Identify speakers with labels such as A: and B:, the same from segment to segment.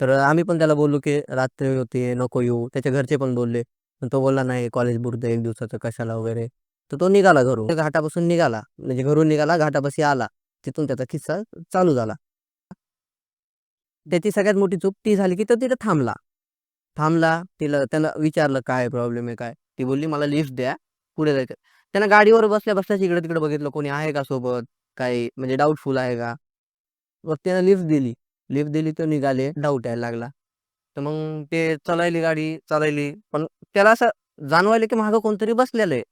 A: तर आम्ही पण त्याला बोललो की रात्री होती नको येऊ. त्याच्या घरचे पण बोलले. पण तो बोलला नाही कॉलेज बुडतं एक दिवसाचं कशाला वगैरे. तर तो निघाला घरून. घाटापासून निघाला. म्हणजे घरून निघाला घाटापाशी आला. तिथून त्याचा किस्सा चालू झाला. त्याची सगळ्यात मोठी चूक ती झाली की तो तिथं थांबला. थांबला तिला त्याला विचारलं काय प्रॉब्लेम आहे काय? ती बोलली मला लिफ्ट द्या. पुढे जायचं. त्यानं गाडीवर बसल्या बसल्याच इकडे तिकडे बघितलं कोणी आहे का सोबत? काही म्हणजे डाऊटफुल आहे का? मग त्यानं लिफ्ट दिली. लिफ्ट दिली तर निघाले डाऊट यायला लागला. तर मग ते चालायली गाडी चालायली. पण त्याला असं जाणवायलं की मागं कोणतरी बसलेलं आहे.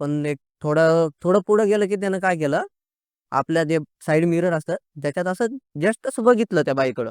A: पण एक थोडं थोडं पुढं गेलं की त्यानं काय केलं? आपल्या जे साईड मिरर असतं त्याच्यात असं जस्ट असं बघितलं त्या बाईकडं.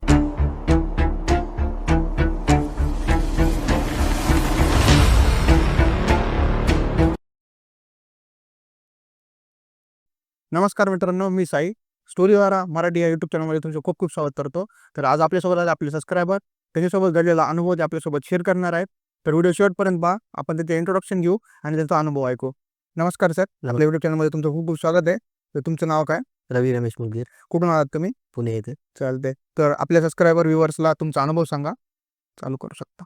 B: नमस्कार मित्रांनो मी साई. स्टोरीवारा मराठी या युट्यूब चॅनलमध्ये तुमचं खूप खूप स्वागत करतो. तर आज आपल्यासोबत आहे आपले सबस्क्रायबर त्याच्यासोबत घडलेला अनुभव ते आपल्यासोबत शेअर करणार आहेत. तर व्हिडिओ शेवटपर्यंत पहा. आपण त्याचे इंट्रोडक्शन घेऊ आणि त्यांचा अनुभव ऐकू. नमस्कार सर आपल्या युट्यूब चॅनलमध्ये तुमचं खूप खूप स्वागत आहे. तर तुमचं नाव काय?
A: रवी रमेश मुलगीर
B: कुठून आलात तुम्ही?
A: पुणे येथे.
B: चालते तर आपल्या सबस्क्रायबर व्ह्युअर्सला तुमचा अनुभव सांगा. चालू करू शकता.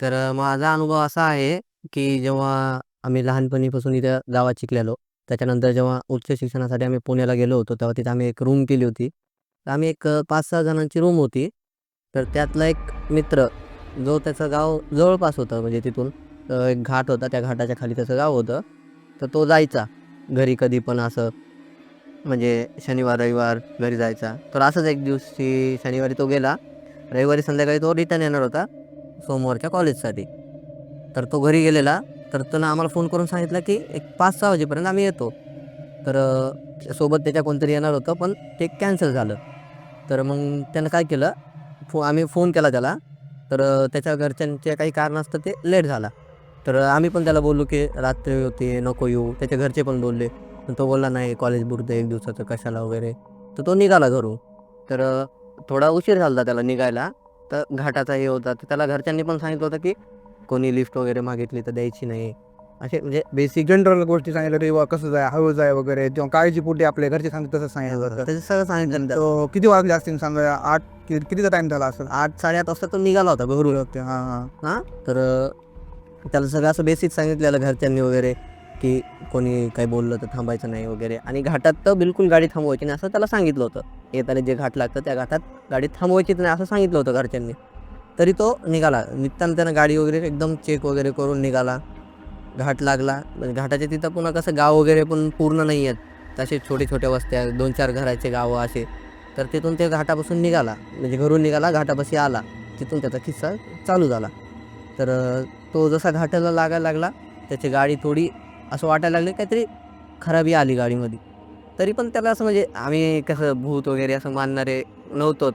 A: तर माझा अनुभव असा आहे की जेव्हा आम्ही लहानपणीपासून इथं गावात शिकलेलो त्याच्यानंतर जेव्हा उच्च शिक्षणासाठी आम्ही पुण्याला गेलो होतो तेव्हा तिथं आम्ही एक रूम केली होती. तर आम्ही एक पाच सहा जणांची रूम होती. तर त्यातला एक मित्र जो त्याचं गाव जवळपास होतं म्हणजे तिथून एक घाट होता त्या घाटाच्या खाली त्याचं गाव होतं. तर तो जायचा. घरी कधी पण असं म्हणजे शनिवार रविवार घरी जायचा. तर असंच एक दिवशी शनिवारी तो गेला. रविवारी संध्याकाळी तो रिटर्न येणार होता सोमवारच्या कॉलेजसाठी तर तो घरी गेलेला. तर त्यानं आम्हाला फोन करून सांगितलं की एक पाच सहा वाजेपर्यंत आम्ही येतो. तर सोबत त्याच्या कोणतरी येणार होतं पण ते कॅन्सल झालं. तर मग त्यानं काय केलं फो आम्ही फोन केला त्याला. तर त्याच्या घरच्यांचे काही कारण असतं ते लेट झाला. तर आम्ही पण त्याला बोललो की रात्री होती नको येऊ. त्याच्या घरचे पण बोलले. पण तो बोलला नाही कॉलेज बुडतं एक दिवसाचं कशाला वगैरे. तर तो निघाला घरून. तर थोडा उशीर झाला होता त्याला निघायला. तर घाटाचा हे होता तर त्याला घरच्यांनी पण सांगितलं होतं की कोणी लिफ्ट वगैरे मागितली तर द्यायची नाही. असे म्हणजे बेसिक
B: जनरल गोष्टी सांगितलं रे बुवा कसं जाय हळू जाय वगैरे किंवा काळजीपोटी आपल्या घरचे सांगतात तसं सांगितलं होतं.
A: त्याचं सगळं सांगितलं.
B: तो किती वाजले असतील सांगा आठ कि- कितीचा टाइम झाला असेल?
A: आठ साडेआठ वाजता तो निघाला होता
B: ओके हां हां.
A: हां? तर अ, त्याला सगळं असं बेसिक सांगितलेलं घरच्यांनी वगैरे की कोणी काही बोललं तर थांबायचं नाही वगैरे. आणि घाटात तर बिलकुल गाडी थांबवायची नाही असं त्याला सांगितलं होतं. येताना जे घाट लागतं त्या घाटात गाडी थांबवायचीच नाही असं सांगितलं होतं घरच्यांनी. तरी तो निघाला. निघताना त्यानं गाडी वगैरे एकदम चेक वगैरे करून निघाला. घाट लागला. म्हणजे घाटाच्या तिथं पुन्हा कसं गाव वगैरे पण पूर्ण नाही आहेत. तसे छोटे छोट्या वस्त्या दोन चार घराचे गावं असे. तर तिथून ते घाटापासून निघाला. म्हणजे घरून निघाला घाटापाशी आला. तिथून त्याचा किस्सा चालू झाला. तर तो जसा घाटाला लागायला लागला त्याची गाडी थोडी असं वाटायला लागली काहीतरी खराबी आली गाडीमध्ये. तरी पण त्याला असं म्हणजे आम्ही कसं भूत वगैरे असं मानणारे नव्हतो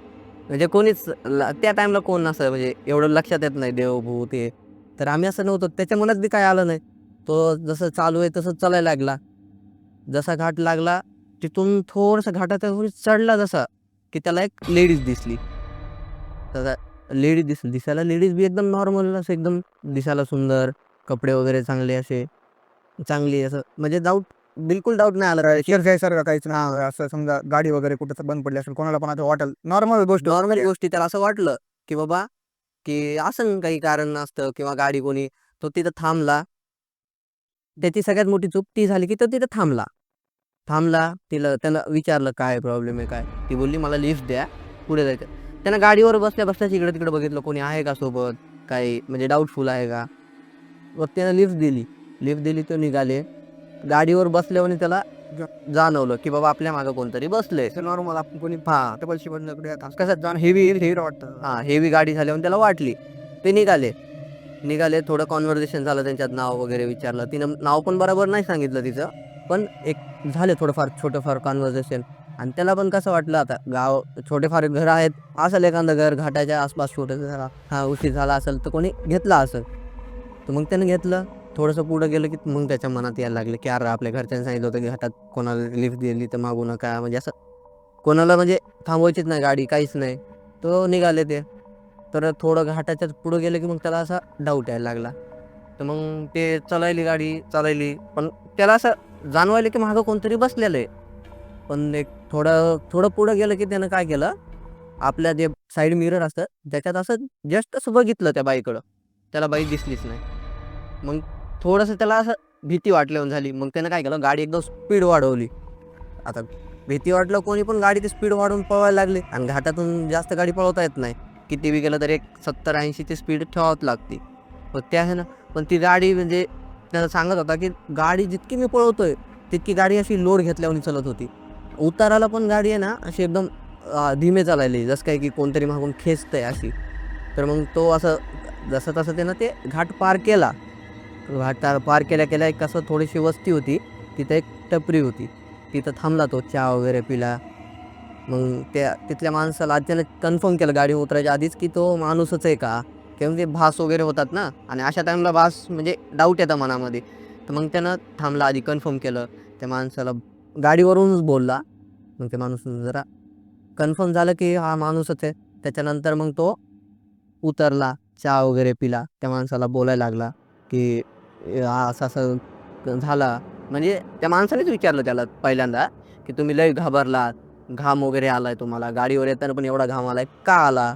A: म्हणजे कोणीच ल- त्या टाईमला कोण असं म्हणजे एवढं लक्षात येत नाही देव भूत हे. तर आम्ही असं नव्हतो त्याच्या मनात बी काय आलं नाही. तो जसं चालू आहे तसं चालायला लागला. जसा घाट लागला तिथून थोडंसं घाटाच्या थोडी चढला जसा की त्याला एक लेडीज दिसली. तर लेडीज दिस दिसायला लेडीज बी एकदम नॉर्मल असं एकदम दिसायला सुंदर कपडे वगैरे चांगले असे चांगली असं म्हणजे जाऊ बिलकुल डाऊट नाही आला.
B: शेअर घ्यायसारखं काहीच? नाही असं समजा गाडी वगैरे कुठं तर बंद पडली असेल कोणाला पण आता वाटेल. नॉर्मल गोष्ट.
A: नॉर्मल गोष्टी त्याला असं वाटलं की बाबा की असं काही कारण नसतं किंवा गाडी कोणी तो तिथं थांबला. त्याची सगळ्यात मोठी चूक ती झाली की तो तिथं थांबला. थांबला तिला त्याला विचारलं काय प्रॉब्लेम आहे काय? ती बोलली मला लिफ्ट द्या. पुढे जायचं. त्यानं गाडीवर बसल्या बसल्याच इकडे तिकडे बघितलं कोणी आहे का सोबत? काही म्हणजे डाऊटफुल आहे का? मग त्यानं लिफ्ट दिली. लिफ्ट दिली तो निघाले. गाडीवर बसल्यावर त्याला जाणवलं की बाबा आपल्या मागं कोणतरी बसलंय.
B: नॉर्मल आपण कोणी
A: हा.
B: डबल
A: कसं
B: जाऊन हेवी हेवी वाटतं.
A: हां हेवी गाडी झाल्यावर त्याला वाटली. ते निघाले. निघाले थोडं कॉन्व्हर्सेशन झालं त्यांच्यात नाव वगैरे विचारलं. तिनं नाव पण बरोबर नाही सांगितलं तिचं. पण एक झाले थोडंफार छोटंफार कॉन्व्हर्सेशन आणि त्याला पण कसं वाटलं आता गाव छोटेफार घर आहेत. असेल एखादं घर घाटाच्या आसपास छोटं झाला हा उशीर झाला असेल तर कोणी घेतला असेल. तर मग त्यानं घेतलं. थोडंसं पुढं गेलं की मग त्याच्या मनात यायला लागलं की अरे आपल्या घरच्यांनी सांगितलं होतं की घाटात कोणाला लिफ्ट दिली तर मागू नका. म्हणजे असं कोणाला म्हणजे थांबवायचीच नाही गाडी काहीच नाही. तो निघाले ते. तर थोडं घाटाच्या पुढं गेलं की मग त्याला असा डाऊट यायला लागला. तर मग ते चालायली गाडी चालायली. पण त्याला असं जाणवायलं की मागं कोणतरी बसलेलं आहे. पण एक थोडं थोडं पुढं गेलं की त्यानं काय केलं? आपल्या जे साईड मिरर असतं त्याच्यात असं जस्ट असं बघितलं त्या बाईकडं. त्याला बाई दिसलीच नाही. मग थोडंसं त्याला असं भीती वाटल्यावर झाली. मग त्यानं काय केलं? गाडी एकदम स्पीड वाढवली. आता भीती वाटलं कोणी पण गाडी ते स्पीड वाढवून पळवायला लागली. आणि घाटातून जास्त गाडी पळवता येत नाही. किती बी गेलं तर एक सत्तर ऐंशीची स्पीड ठेवावंच लागते. मग त्या आहे ना पण ती गाडी म्हणजे त्याला सांगत होता की गाडी जितकी मी पळवतोय तितकी गाडी अशी लोड घेतल्यावर चालत होती. उताराला पण गाडी आहे ना अशी एकदम धीमे चालायली. जसं काय की कोणतरी मागून खेचतंय अशी. तर मग तो असं जसं तसं त्यानं ते घाट पार केला. घाटा पार केल्या केल्या एक असं थोडीशी वस्ती होती. तिथं एक टपरी होती. तिथं थांबला तो चहा वगैरे पिला. मग त्या तिथल्या माणसाला अचानक कन्फर्म केलं गाडी उतरायच्या आधीच की तो माणूसच आहे का? किंवा ते भास वगैरे होतात ना? आणि अशा टाईमला भास म्हणजे डाऊट येतं मनामध्ये. तर मग त्यानं थांबला आधी कन्फर्म केलं. त्या माणसाला गाडीवरूनच बोलला. मग ते माणूस जरा कन्फर्म झालं की हा माणूसच आहे. त्याच्यानंतर मग तो उतरला चहा वगैरे पिला. त्या माणसाला बोलायला लागला की असं असं झाला. म्हणजे त्या माणसानेच विचारलं त्याला पहिल्यांदा की तुम्ही लय घाबरलात घाम वगैरे आलाय तुम्हाला गाडीवर येताना पण एवढा घाम आलाय का आला?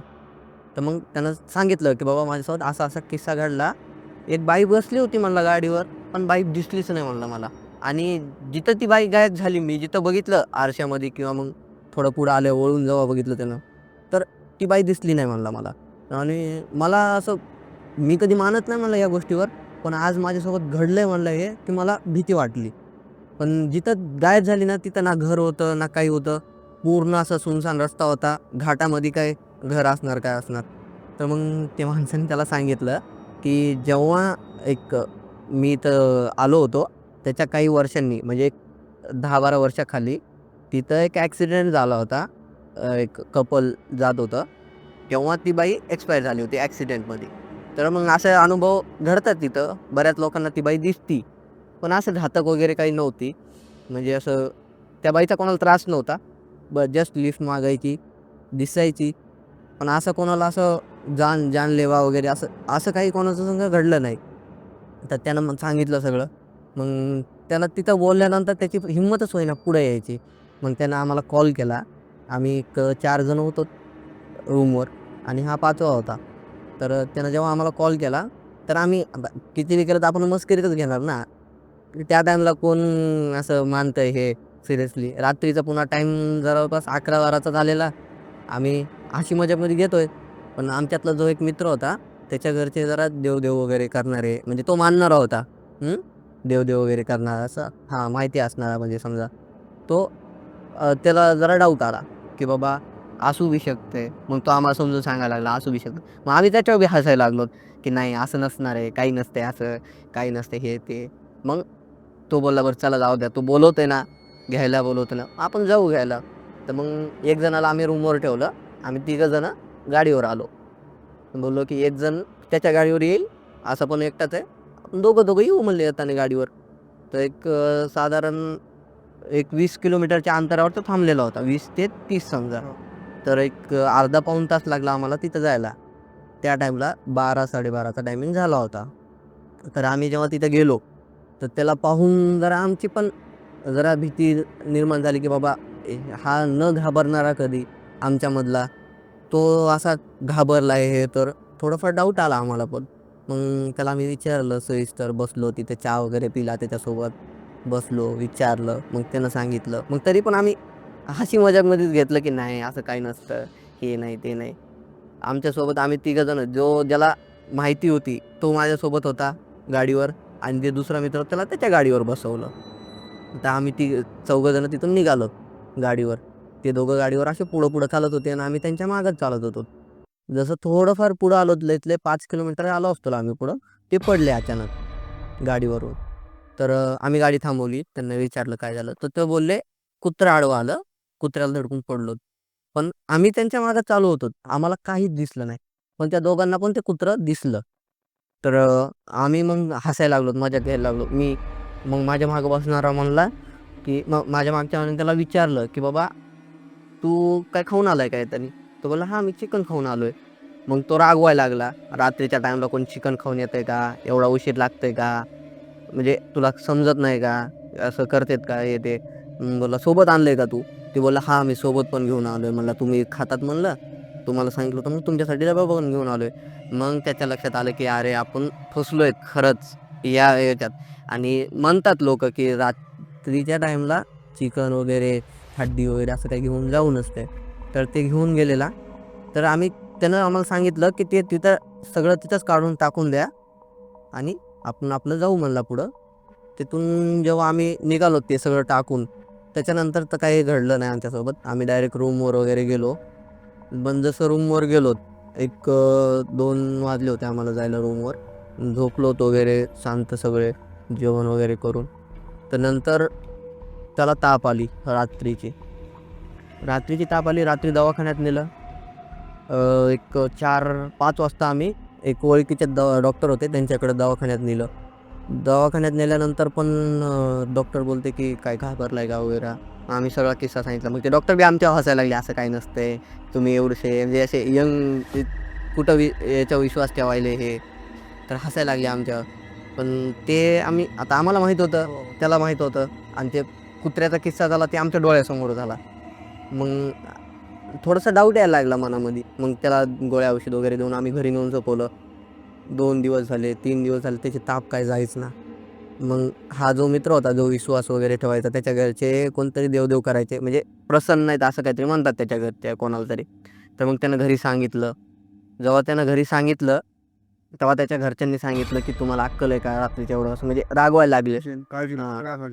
A: तर मग त्यानं सांगितलं की बाबा माझ्यासोबत असा असा किस्सा घडला. एक बाई बसली होती म्हणलं गाडीवर पण बाई दिसलीच नाही म्हणलं मला. आणि जिथं ती बाई गायब झाली मी जिथं बघितलं आरशामध्ये किंवा मग थोडं पुढं आलं वळून जेव्हा बघितलं त्यानं तर ती बाई दिसली नाही म्हणला मला. आणि मला असं मी कधी मानत नाही म्हणलं या गोष्टीवर. पण आज माझ्यासोबत घडलं आहे म्हणलं हे की मला भीती वाटली. पण जिथं गायब झाली ना तिथं ना घर होतं ना काही होतं. पूर्ण असा सुनसान रस्ता होता. घाटामध्ये काय घर असणार काय असणार? तर मग ते माणसाने त्याला सांगितलं की जेव्हा एक मी इथं आलो होतो त्याच्या काही वर्षांनी म्हणजे एक दहा बारा वर्षाखाली तिथं एक ॲक्सिडेंट झाला होता. एक कपल जात होतं. तेव्हा ती बाई एक्सपायर झाली होती ॲक्सिडेंटमध्ये तर मग असे अनुभव घडतात तिथं. बऱ्याच लोकांना ती बाई दिसती. पण असं घातक वगैरे काही नव्हती. म्हणजे असं त्या बाईचा कोणाला त्रास नव्हता. ब जस्ट लिफ्ट मागायची दिसायची. पण असं कोणाला असं जान जानलेवा वगैरे असं असं काही कोणाचं संग घडलं नाही. तर त्यानं मग सांगितलं सगळं. मग त्याला तिथं बोलल्यानंतर त्याची हिंमतच होईना पुढे यायची. मग त्यानं आम्हाला कॉल केला. आम्ही एक चार जण होतो रूमवर आणि हा पाचवा होता. तर त्यानं जेव्हा आम्हाला कॉल केला तर आम्ही किती बी केलं तर आपण मस्करीतच घेणार ना. त्या टाईमला कोण असं मानतंय हे सिरियसली रात्रीचा पुन्हा टाईम जवळपास अकरा बाराचा झालेला. आम्ही अशी मजामध्ये घेतोय. पण आमच्यातला जो एक मित्र होता त्याच्या घरचे जरा देवदेव वगैरे करणारे म्हणजे तो मानणारा होता. देवदेव वगैरे करणारा असं. हां माहिती असणारा म्हणजे समजा. तो त्याला जरा डाऊट आला की बाबा असू बी शकते. मग तो आम्हाला समजून सांगायला लागला असू बी शकतं. मग आम्ही त्याच्यावर बी हसायला लागलो की नाही असं नसणार आहे काही नसते असं काही नसते हे ते. मग तो बोलला बरं चला जाऊ द्या. तो बोलवते ना घ्यायला बोलवते ना आपण जाऊ घ्यायला. तर मग एक जणाला आम्ही रूमवर ठेवलं आम्ही तिघं जण गाडीवर आलो. बोललो की एक जण त्याच्या गाडीवर येईल असं पण एकटाच आहे. आपण दोघं दोघं येऊ म्हणले येताना गाडीवर. तर एक साधारण एक वीस किलोमीटरच्या अंतरावर तो थांबलेला होता वीस ते तीस समजा. हो. तर एक अर्धा पाऊण तास लागला आम्हाला तिथं जायला. त्या टाईमला बारा साडेबाराचा टायमिंग झाला होता. तर आम्ही जेव्हा तिथं गेलो तर त्याला पाहून जरा आमची पण जरा भीती निर्माण झाली की बाबा हा न घाबरणारा कधी आमच्यामधला? तो असा घाबरला आहे हे तर थोडंफार डाऊट आला आम्हाला पण. मग त्याला आम्ही विचारलं सोयीस्तर बसलो तिथे चहा वगैरे पिला त्याच्यासोबत? बसलो विचारलं. मग त्यानं सांगितलं. मग तरी पण आम्ही हसी मजाकमध्येच घेतलं की नाही असं काही नसतं. हे नाही ते नाही. आमच्यासोबत आम्ही तिघंजण जो ज्याला माहिती होती तो माझ्यासोबत होता गाडीवर आणि जे दुसरा मित्र त्याला त्याच्या गाडीवर बसवलं. तर आम्ही ती चौघंजणं तिथून निघालो गाडीवर. ते दोघं गाडीवर असे पुढं पुढं चालत होते आणि आम्ही त्यांच्या मागच चालत होतो. जसं थोडंफार पुढं आलो इथले पाच किलोमीटर आलो असतो आम्ही पुढं ते पडले अचानक गाडीवरून. तर आम्ही गाडी थांबवली. त्यांना विचारलं काय झालं तर ते बोलले कुत्रा आडवं आलं. कुत्र्याला धडकून पडलो पण आम्ही त्यांच्या मागं चालू होतो. आम्हाला काहीच दिसलं नाही. पण त्या दोघांना पण ते कुत्रं दिसलं. तर आम्ही मग हसायला लागलो मजा घ्यायला लागलो. मी मग माझ्या मागं बसणारा म्हणला की मग माझ्या मागच्या माणसाने त्याला विचारलं की बाबा तू काय खाऊन आलाय काय त्यांनी? तो बोला हां मी चिकन खाऊन आलो आहे मग तो रागवायला लागला. रात्रीच्या टाईमला कोण चिकन खाऊन येतंय का? एवढा उशीर लागतंय का? म्हणजे तुला समजत नाही का? असं करतेत का हे ते? मग सोबत आणलंय का तू? ते बोलला हां मी सोबत पण घेऊन आलो आहे म्हणला तुम्ही खातात? म्हणलं तुम्हाला सांगितलं होतं मग तुमच्यासाठी डबा बघून घेऊन आलो आहे मग त्याच्या लक्षात आलं की अरे आपण फसलो आहे खरंच या याच्यात. आणि म्हणतात लोक की रात्रीच्या टाईमला चिकन वगैरे हड्डी वगैरे असं काही घेऊन जाऊ नसते. तर ते घेऊन गेलेला. तर आम्ही त्यानं आम्हाला सांगितलं की ते तिथं सगळं तिथंच काढून टाकून द्या आणि आपण आपलं जाऊ म्हणला पुढं. तिथून जेव्हा आम्ही निघालो ते सगळं टाकून त्याच्यानंतर तर काही घडलं नाही आमच्यासोबत. आम्ही डायरेक्ट रूमवर वगैरे गेलो. पण जसं रूमवर गेलो एक दोन वाजले होते आम्हाला जायला रूमवर झोपलो वगैरे शांत सगळे जेवण वगैरे करून. तर नंतर त्याला ताप आली रात्रीची. रात्रीची ताप आली रात्री दवाखान्यात नेलं. एक चार पाच वाजता आम्ही एक ओळखीचे द डॉक्टर होते त्यांच्याकडे दवाखान्यात नेलं. दवाखान्यात नेल्यानंतर पण डॉक्टर बोलते की काय घाबरलाय का वगैरे. आम्ही सगळा किस्सा सांगितला. मग ते डॉक्टर बी आमच्यावर हसायला लागले असं काही नसते तुम्ही एवढेसे म्हणजे असे यंग कुठं वि याचा विश्वास ठेवायले हे. तर हसायला लागले आमच्यावर पण ते आम्ही आता आम्हाला माहीत होतं त्याला माहीत होतं. आणि ते कुत्र्याचा किस्सा झाला ते आमच्या डोळ्यासमोर झाला. मग थोडासा डाऊट यायला लागला मनामध्ये. मग त्याला गोळ्या औषध वगैरे देऊन आम्ही घरी नेऊन झोपवलं. दोन दिवस झाले तीन दिवस झाले त्याचे ताप काय जायच ना. मग हा जो मित्र होता जो विश्वास वगैरे ठेवायचा त्याच्या घरचे कोणतरी देवदेव करायचे म्हणजे प्रसन्न नाहीत असं काहीतरी म्हणतात त्याच्या घरच्या कोणाला तरी. तर मग त्यानं घरी सांगितलं. जेव्हा त्यानं घरी सांगितलं तेव्हा त्याच्या घरच्यांनी सांगितलं की तुम्हाला अक्कल आहे का रात्रीच्या एवढं असं म्हणजे रागवायला लागले.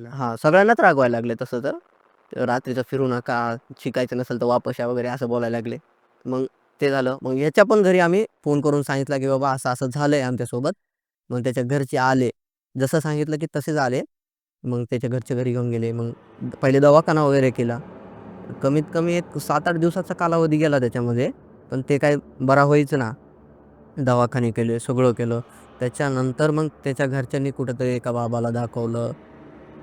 A: हा. सगळ्यांनाच रागवायला लागले तसं तर. रात्रीचं फिरू नका शिकायचं नसेल तर वापस या वगैरे असं बोलायला लागले. मग ते झालं. मग याच्या पण घरी आम्ही फोन करून सांगितलं की बाबा असं असं झालं आहे आमच्यासोबत. मग त्याच्या घरचे आले. जसं सांगितलं की तसेच आले. मग त्याच्या घरच्या घरी घेऊन गेले. मग पहिले दवाखाना वगैरे केला. कमीत कमी एक सात आठ दिवसाचा कालावधी गेला त्याच्यामध्ये. पण ते काय बरा होईच ना. दवाखाने केले सगळं केलं. त्याच्यानंतर मग त्याच्या घरच्यांनी कुठंतरी एका बाबाला दाखवलं.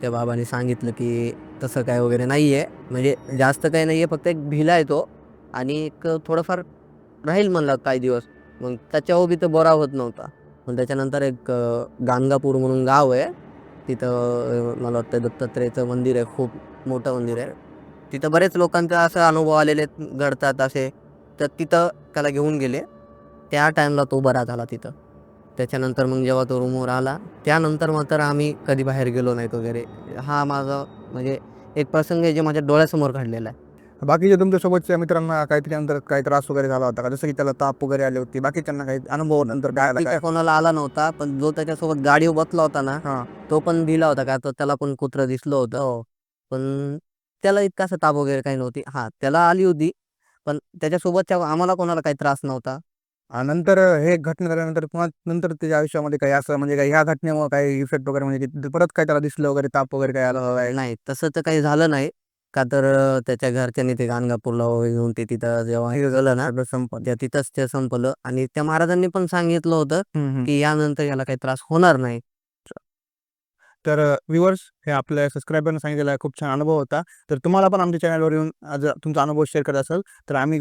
A: त्या बाबाने सांगितलं की तसं काय वगैरे नाही आहे म्हणजे जास्त काही नाही आहे फक्त एक भिला आहे तो. आणि एक थोडंफार राहील म्हणला काही दिवस. मग त्याच्यावर बी तर बरा होत नव्हता. मग त्याच्यानंतर एक गाणगापूर म्हणून गाव आहे. तिथं मला वाटतं दत्तात्रेयचं मंदिर आहे. खूप मोठं मंदिर आहे. तिथं बरेच लोकांचा असं अनुभव आलेले आहेत, घडतात असे. तर तिथं त्याला घेऊन गेले. त्या टाईमला तो बरा झाला तिथं. त्याच्यानंतर मग जेव्हा तो रूमवर आला त्यानंतर मात्र आम्ही कधी बाहेर गेलो नाहीत वगैरे. हा माझा म्हणजे एक प्रसंग आहे जे माझ्या डोळ्यासमोर घडलेला आहे.
B: बाकीच्या तुमच्यासोबतच्या मित्रांना काहीतरी नंतर काही त्रास वगैरे झाला होता का? जसं की त्याला ताप वगैरे आले होते. बाकीच्यांना काही अनुभव नंतर काय आला
A: कोणाला आला नव्हता पण जो त्याच्यासोबत गाडीवर बसला होता ना
B: हा.
A: तो पण भिला होता का? तर त्याला पण कुत्रं दिसलं होतं. पण त्याला इतका असं ताप वगैरे काही नव्हती. हा त्याला आली होती पण त्याच्यासोबतच्या आम्हाला कोणाला काही त्रास नव्हता.
B: आणि नंतर हे घटना झाल्यानंतर पुन्हा नंतर त्याच्या आयुष्यामध्ये काही असं म्हणजे काही ह्या घटनेमुळे काही इफेक्ट वगैरे म्हणजे की परत काय त्याला दिसलं वगैरे ताप वगैरे काय आलं
A: नाही तसं तर काही झालं नाही. का तर त्याच्या घरच्यांनी ते गाणगापूरला वगैरे घेऊन ते तिथं जेव्हा हे झालं ना संपत त्या तिथंच ते संपलं. आणि त्या महाराजांनी पण सांगितलं होतं
B: हम्म, हम्म.
A: की यानंतर याला काही त्रास होणार नाही.
B: तर व्ह्युअर्स हे आपल्या सबस्क्रायबरने सांगितलेला खूप छान अनुभव होता. तर तुम्हाला पण आमच्या चॅनलवर येऊन आज तुमचा अनुभव शेअर करत असेल तर आम्ही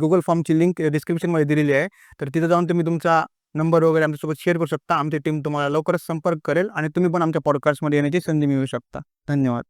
B: गुगल फॉर्मची लिंक डिस्क्रिप्शनमध्ये दिलेली आहे. तर तिथे जाऊन तुम्ही तुमचा नंबर वगैरे आमच्यासोबत शेअर करू शकता. आमची टीम तुम्हाला लवकरच संपर्क करेल आणि तुम्ही पण आमच्या पॉडकास्टमध्ये येण्याची संधी मिळू शकता. धन्यवाद.